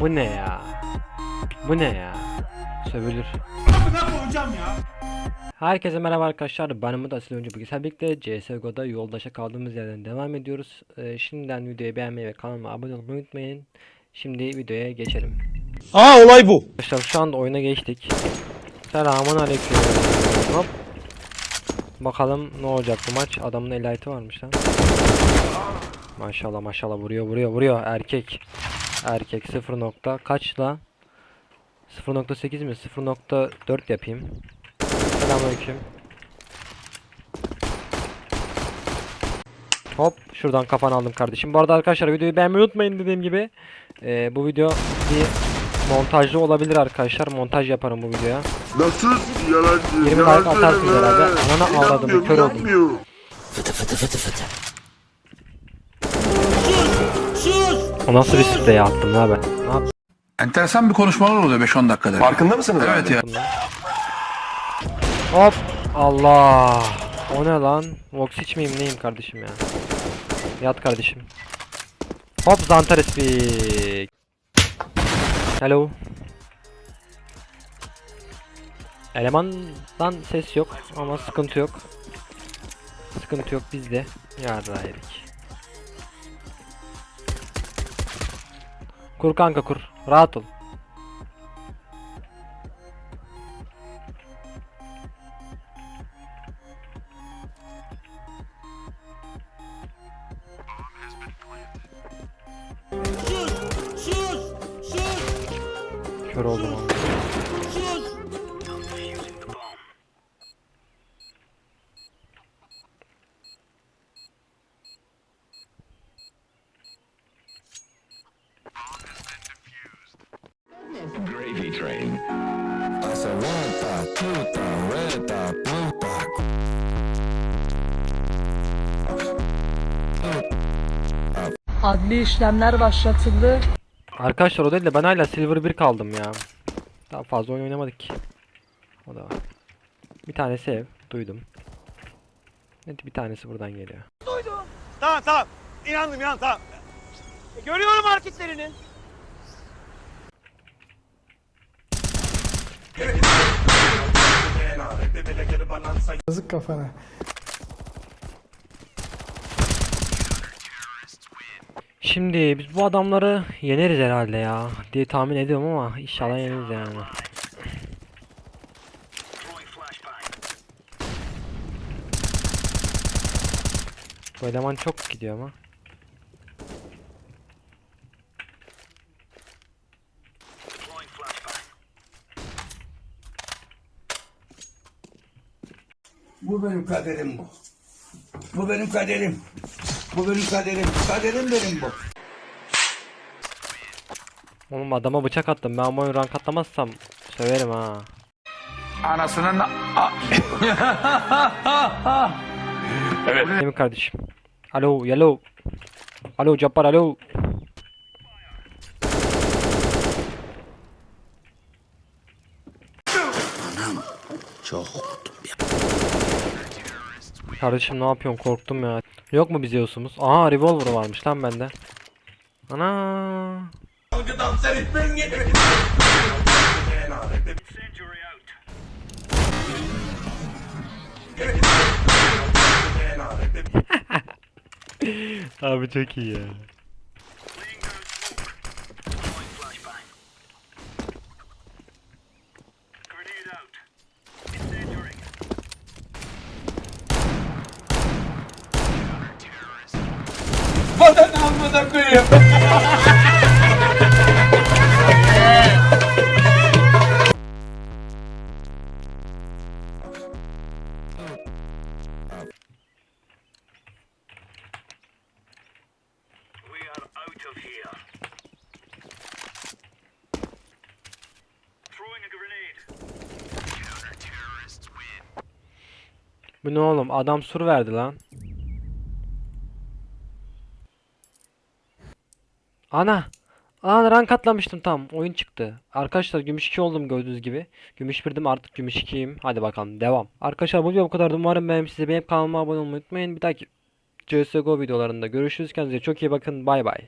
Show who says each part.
Speaker 1: Bu ne ya? Bu ne ya? Sövülür. Herkese merhaba arkadaşlar. Ben Umut Asil. Bugün sizlerle birlikte CSGO'da yoldaşa kaldığımız yerden devam ediyoruz. Ee, şimdiden videoyu beğenmeyi ve kanalıma abone olmayı unutmayın. Şimdi videoya geçelim.
Speaker 2: Aa olay bu.
Speaker 1: Arkadaşlar şu anda oyuna geçtik. Selamun aleyküm. Hop. Bakalım ne olacak bu maç. Adamın elayeti varmış lan. Maşallah maşallah vuruyor vuruyor vuruyor erkek. Erkek 0 nokta kaç lan? 0.8 mi? 0.4 yapayım. Selamünaleyküm. Hop şuradan kafanı aldım kardeşim. Bu arada arkadaşlar videoyu beğenmeyi unutmayın dediğim gibi. Ee, bu video bir montajlı olabilir arkadaşlar. Montaj yaparım bu videoya.
Speaker 3: Nasıl yalancı?
Speaker 1: 20 like atarsınız herhalde. Ananı
Speaker 3: İnanmıyorum,
Speaker 1: kör oldum.
Speaker 3: inanmıyorum.
Speaker 1: O nasıl bir sprey attım la ben? Ne yaptım
Speaker 4: Enteresan bir konuşmalar oluyor 5-10 dakikada.
Speaker 5: Farkında mısınız
Speaker 4: Evet ya.
Speaker 1: Hop. Allah. O ne lan? Vox miyim neyim kardeşim ya? Yat kardeşim. Hop Zantares speak. Hello. Elemandan ses yok ama sıkıntı yok. Sıkıntı yok bizde. Yarra yedik. Kur kanka kur. Rahat ol. Kör oldum ama.
Speaker 5: Gravy train.
Speaker 6: Adli işlemler başlatıldı.
Speaker 1: Arkadaşlar o değil de ben hala Silver 1 kaldım ya. Daha fazla oyun oynamadık ki. O da var. Bir tanesi ev. Duydum. Evet bir tanesi buradan geliyor.
Speaker 2: Tamam tamam. İnandım inan tamam. E, Görüyorum hareketlerini.
Speaker 7: Yazık kafana.
Speaker 1: Şimdi biz bu adamları yeneriz herhalde ya diye tahmin ediyorum ama inşallah yeneriz yani. Bu eleman çok gidiyor ama.
Speaker 8: Bu benim kaderim bu. Bu benim kaderim. Bu benim kaderim. Kaderim benim bu.
Speaker 1: Oğlum adama bıçak attım ben bu oyun rank atlamazsam söverim ha.
Speaker 4: Anasının
Speaker 1: Değil mi kardeşim? Alo, yellow. Alo, Cabbar, alo. Kardeşim ne yapıyorsun? Korktum ya. Yok mu bir Zeus'umuz? Aha revolver varmış lan bende. Ana. Abi çok iyi ya. Bu ne oğlum? Adam sur verdi lan. Ana! Aa rank atlamıştım tam. Oyun çıktı. Arkadaşlar gümüş 2 oldum gördüğünüz gibi. Gümüş 1'dim artık gümüş 2'yim. Hadi bakalım devam. Arkadaşlar bu video bu kadar. Umarım beğenmişsiniz. Benim kanalıma abone olmayı unutmayın. Bir dahaki CSGO videolarında görüşürüz. Kendinize çok iyi bakın. Bay bay.